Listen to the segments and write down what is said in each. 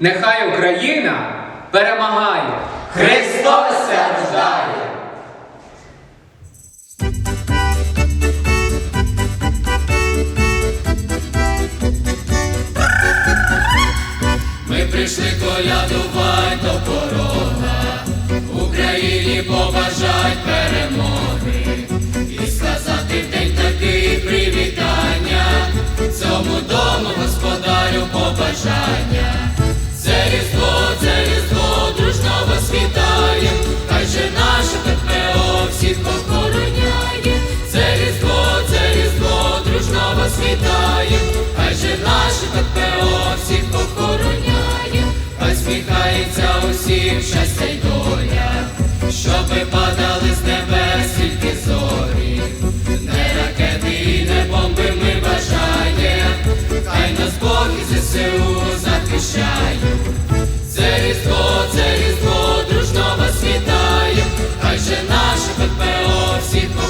Нехай Україна перемагає! Христос рождає! Ми прийшли колядувати до порога, Україні побажать перемоги і сказати в день такий привітання, цьому дому господарю побажання, Господь і ЗСУ захищає, це різдво, це різдво, дружно вас вітає, хай же наше ППО всіх.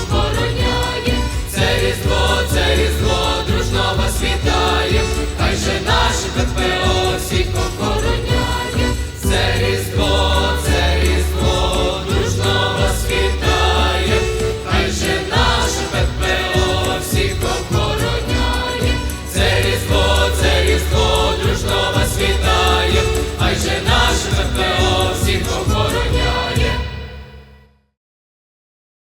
Virgin